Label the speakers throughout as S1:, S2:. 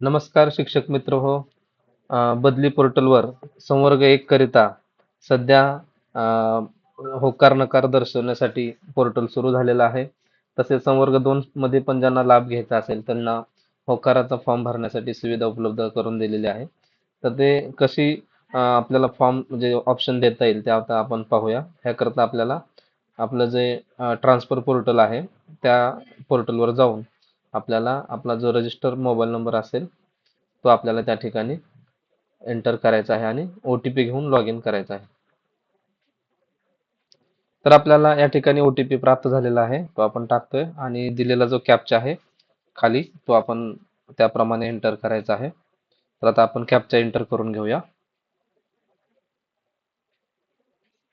S1: नमस्कार शिक्षक मित्र हो. बदली पोर्टलवर संवर्ग एक करिता सध्या होकार नकार दर्शवण्यासाठी पोर्टल सुरू झालेलं आहे. तसेच संवर्ग दोन मध्ये पण ज्यांना लाभ घ्यायचा असेल त्यांना होकाराचा फॉर्म भरण्यासाठी सुविधा उपलब्ध करून दिलेली आहे. तर ते कशी आपल्याला फॉर्म म्हणजे ऑप्शन देता येईल ते आता आपण पाहूया. ह्याकरता आपल्याला आपलं जे ट्रान्सफर पोर्टल आहे त्या पोर्टलवर जाऊन आपल्याला आपला जो रजिस्टर मोबाईल नंबर असेल तो आपल्याला त्या ठिकाणी एंटर करायचा आहे आणि ओ टी पी घेऊन लॉग इन करायचा आहे. तर आपल्याला या ठिकाणी ओ टी पी प्राप्त झालेला आहे तो आपण टाकतोय आणि दिलेला जो कॅपचा आहे खाली तो आपण त्याप्रमाणे एंटर करायचा आहे. तर आता आपण कॅपचा एंटर करून घेऊया.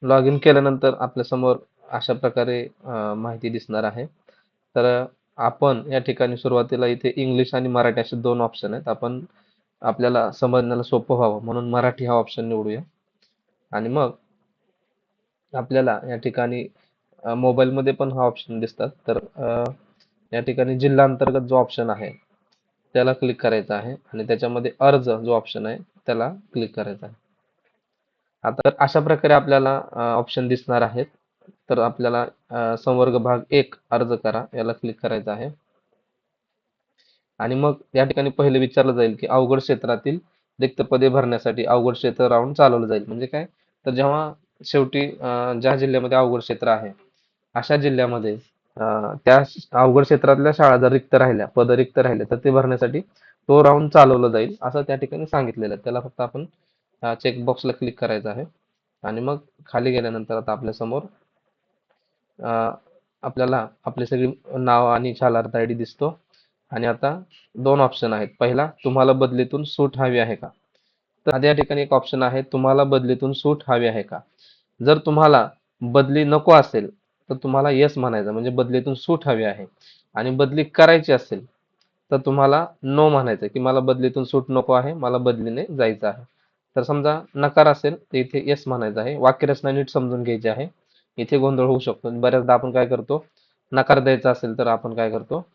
S1: लॉग इन केल्यानंतर आपल्यासमोर अशा प्रकारे माहिती दिसणार आहे. तर आपण या ठिकाणी सुरुवातीला इथे इंग्लिश आणि मराठी असे दोन ऑप्शन आहेत. आपण आपल्याला समजण्याला सोपं व्हावं म्हणून मराठी हा ऑप्शन निवडूया. आणि मग आपल्याला या ठिकाणी मोबाईलमध्ये पण हा ऑप्शन दिसतात. तर या ठिकाणी जिल्हा अंतर्गत जो ऑप्शन आहे त्याला क्लिक करायचा आहे. आणि त्याच्यामध्ये अर्ज जो ऑप्शन आहे त्याला क्लिक करायचा आहे. आता अशा प्रकारे आपल्याला ऑप्शन दिसणार आहेत. तर आपल्याला संवर्ग भाग एक अर्ज करा. याला क्लिक करायचं आहे. आणि मग या ठिकाणी पहिले विचारलं जाईल की अवघड क्षेत्रातील रिक्त पदे भरण्यासाठी अवघड क्षेत्र राऊंड चालवलं जाईल. म्हणजे काय? तर जेव्हा शेवटी ज्या जिल्ह्यामध्ये अवघड क्षेत्र आहे अशा जिल्ह्यामध्ये त्या अवघड क्षेत्रातल्या शाळा जर रिक्त राहिल्या पद रिक्त राहिले तर ते भरण्यासाठी तो राऊंड चालवला जाईल असं त्या ठिकाणी सांगितलेलं आहे. त्याला फक्त आपण चेकबॉक्सला क्लिक करायचं आहे. आणि मग खाली गेल्यानंतर आता आपल्यासमोर आपल्याला आपले सगळी नाव आणि शालार्थ आय डी दिसतो. आणि आता दोन ऑप्शन आहेत. पहिला तुम्हाला बदलीतून सूट हवी आहे का? तर आता या ठिकाणी एक ऑप्शन आहे तुम्हाला बदलीतून सूट हवी आहे का? जर तुम्हाला बदली नको असेल तर तुम्हाला येस म्हणायचं म्हणजे बदलीतून सूट हवी आहे. आणि बदली करायची असेल तर तुम्हाला नो म्हणायचं की मला बदलीतून सूट नको आहे मला बदलीने जायचं आहे. तर समजा नकार असेल तर इथे येस म्हणायचं आहे. वाक्यरचना नीट समजून घ्यायची आहे. इथे गोंधळ होऊ शकतो. बऱ्याचदा आपण काय करतो नकार द्यायचा असेल तर आपण काय करतो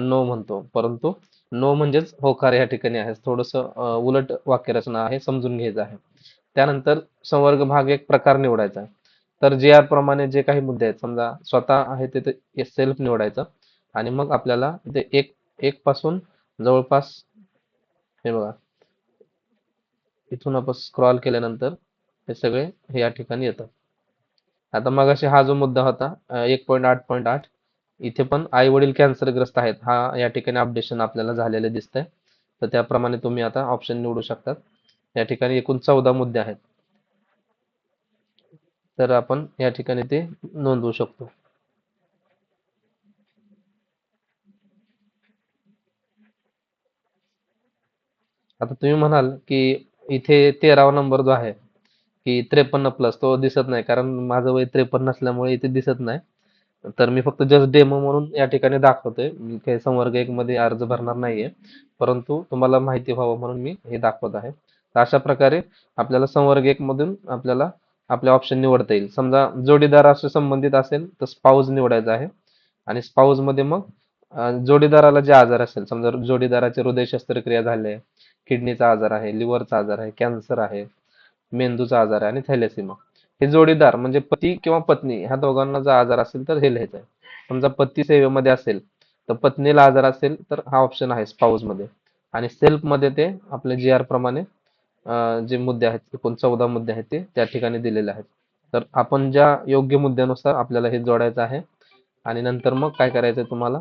S1: नो म्हणतो. परंतु नो म्हणजेच होकार या ठिकाणी आहे. थोडस उलट वाक्यरचना आहे समजून घ्यायचं आहे. त्यानंतर संवर्ग भाग एक प्रकार निवडायचा आहे. तर जे आर प्रमाणे जे काही मुद्दे आहेत समजा स्वतः आहे ते सेल्फ निवडायचं आणि मग आपल्याला ते एक एक पासून जवळपास हे बघा. इथून आपण स्क्रॉल केल्यानंतर हे सगळे हे या ठिकाणी येतात. आता मग हा जो मुद्दा होता एक पॉईंट आठ पॉईंट आठ इथे पण आई वडील कॅन्सरग्रस्त आहेत हा या ठिकाणी अपडेशन आपल्याला झालेलं दिसतंय. तर त्याप्रमाणे तुम्ही आता ऑप्शन निवडू शकतात. या ठिकाणी एकूण चौदा मुद्दे आहेत. तर आपण या ठिकाणी ते नोंदवू शकतो. आता तुम्ही म्हणाल की इथे तेरावा नंबर जो आहे की त्रेपन्न प्लस तो दिसत नाही. कारण माझं वय त्रेपन्न असल्यामुळे इथे दिसत नाही. तर मी फक्त जस्ट डेमो म्हणून या ठिकाणी दाखवतोय. मी काही संवर्ग एक मध्ये अर्ज भरणार नाहीये. परंतु तुम्हाला माहिती व्हावं म्हणून मी हे दाखवत आहे. तर अशा प्रकारे आपल्याला संवर्ग एक मधून आपल्याला आपले ऑप्शन निवडता येईल. समजा जोडीदाराशी संबंधित असेल तर स्पाऊज निवडायचा आहे. आणि स्पाऊजमध्ये मग जोडीदाराला जे आजार असेल समजा जोडीदाराचे हृदय शस्त्रक्रिया झाले किडनीचा आजार आहे लिव्हरचा आजार आहे कॅन्सर आहे मेंदूचा आजार आहे आणि थॅलेसिमा. हे जोडीदार म्हणजे पती किंवा पत्नी ह्या दोघांना जर आजार असेल तर हे लिहायचं आहे समजा पती सेवेमध्ये असेल तर पत्नीला आजार असेल तर हा ऑप्शन आहे स्पाऊसमध्ये. आणि सेल्फमध्ये ते आपले जी आर प्रमाणे जे मुद्दे आहेत एकूण चौदा मुद्दे आहेत ते त्या ठिकाणी दिलेले आहेत. तर आपण ज्या योग्य मुद्द्यानुसार आपल्याला हे जोडायचं आहे आणि नंतर मग काय करायचं आहे तुम्हाला?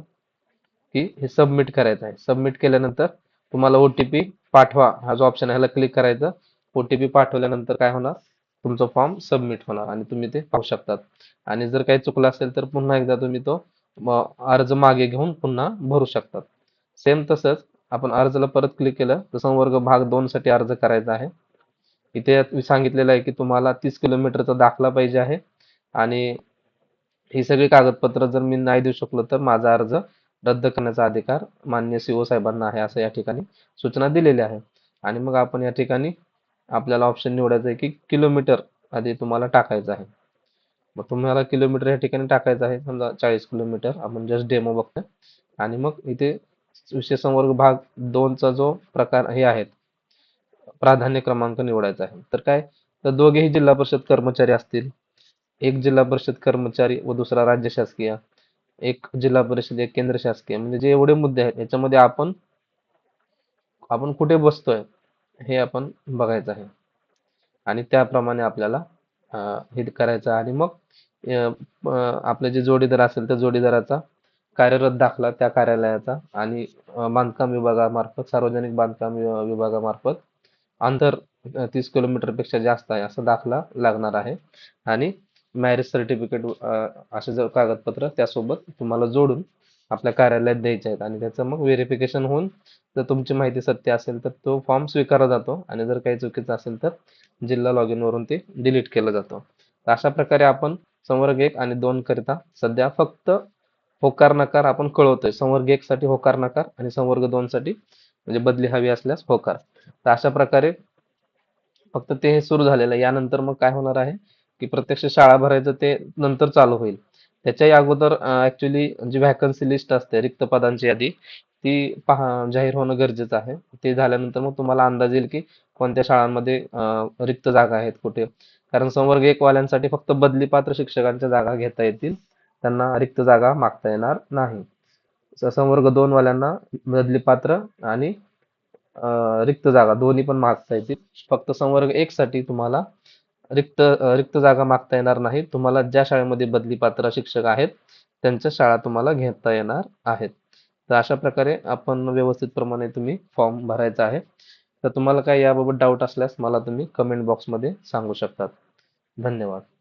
S1: की हे सबमिट करायचं आहे. सबमिट केल्यानंतर तुम्हाला ओटीपी पाठवा. हा जो ऑप्शन आहे ह्याला क्लिक करायचं. ओटीपी पाठवल्यानंतर काय होणार? तुमचा फॉर्म सबमिट होणार आणि तुम्ही ते पाहू शकतात. आणि जर काही चुकलं असेल तर पुन्हा एकदा तुम्ही तो अर्ज मागे घेऊन पुन्हा भरू शकतात. सेम तसंच आपण अर्जला परत क्लिक केलं तर संवर्ग भाग दोन साठी अर्ज करायचा आहे. इथे सांगितलेलं आहे की तुम्हाला तीस किलोमीटरचा दाखला पाहिजे आहे. आणि ही सगळी कागदपत्र जर मी नाही देऊ शकलो तर माझा अर्ज रद्द करण्याचा अधिकार मान्य सीओ साहेबांना आहे असं या ठिकाणी सूचना दिलेल्या आहे आणि मग आपण या ठिकाणी आपल्याला ऑप्शन निवडायचं आहे की किलोमीटर आधी तुम्हाला टाकायचं आहे. मग तुम्हाला किलोमीटर या ठिकाणी टाकायचं आहे समजा चाळीस किलोमीटर आपण जस्ट डेमो बघतोय. आणि मग इथे विषय संवर्ग भाग दोनचा जो प्रकार हे आहेत प्राधान्य क्रमांक निवडायचा आहे. तर काय? तर दोघेही जिल्हा परिषद कर्मचारी असतील. एक जिल्हा परिषद कर्मचारी व दुसरा राज्य शासकीय. एक जिल्हा परिषद एक केंद्र शासकीय. म्हणजे जे एवढे मुद्दे आहेत याच्यामध्ये आपण आपण कुठे बसतोय? हे आपण बघायचं आहे. आणि त्याप्रमाणे आपल्याला हिट हे करायचं आणि मग आपले जे जोडीदार असेल त्या जोडीदाराचा कार्यरत दाखला त्या कार्यालयाचा आणि बांधकाम विभागामार्फत सार्वजनिक बांधकाम विभागामार्फत अंतर तीस किलोमीटरपेक्षा जास्त आहे असा दाखला लागणार आहे. आणि मॅरेज सर्टिफिकेट असे जर कागदपत्र त्यासोबत तुम्हाला जोडून आपल्या कार्यालयात द्यायचे आहेत. आणि त्याचं मग व्हेरिफिकेशन होऊन जर तुमची माहिती सत्य असेल तर तो फॉर्म स्वीकारला जातो. आणि जर काही चुकीचं असेल तर जिल्हा लॉग वरून ते डिलीट केलं जातं. तर अशा प्रकारे आपण संवर्ग एक आणि दोन करिता सध्या फक्त होकार नकार आपण कळवतोय. संवर्ग एक साठी होकार नकार आणि संवर्ग दोन साठी म्हणजे बदली हवी असल्यास होकार. तर अशा प्रकारे फक्त ते हे सुरू झालेलं आहे. यानंतर मग काय होणार आहे? की प्रत्यक्ष शाळा भरायचं ते नंतर चालू होईल. त्याच्याही अगोदर ऍक्च्युली जी व्हॅकन्सी लिस्ट असते रिक्त पदांची यादी ती पहा जाहीर होणं गरजेचं आहे. ते झाल्यानंतर मग तुम्हाला अंदाज येईल की कोणत्या शाळांमध्ये रिक्त जागा आहेत कुठे. कारण संवर्ग एक वाल्यांसाठी फक्त बदली पात्र शिक्षकांच्या जागा घेता येतील. त्यांना रिक्त जागा मागता येणार नाही. संवर्ग दोन वाल्यांना बदली पात्र आणि रिक्त जागा दोन्ही पण मागता येतील. फक्त संवर्ग एक साठी तुम्हाला रिक्त रिक्त जागा मागता येणार नाही तुम्हाला ज्या शाळेमध्ये बदली पात्र शिक्षक आहेत त्यांच्या शाळा तुम्हाला घेता येणार आहेत. तर अशा प्रकारे आपण व्यवस्थित प्रमाणे तुम्ही फॉर्म भरायचा आहे. तर तुम्हाला काही याबाबत डाऊट असल्यास मला तुम्ही कमेंट बॉक्समध्ये सांगू शकतात. धन्यवाद.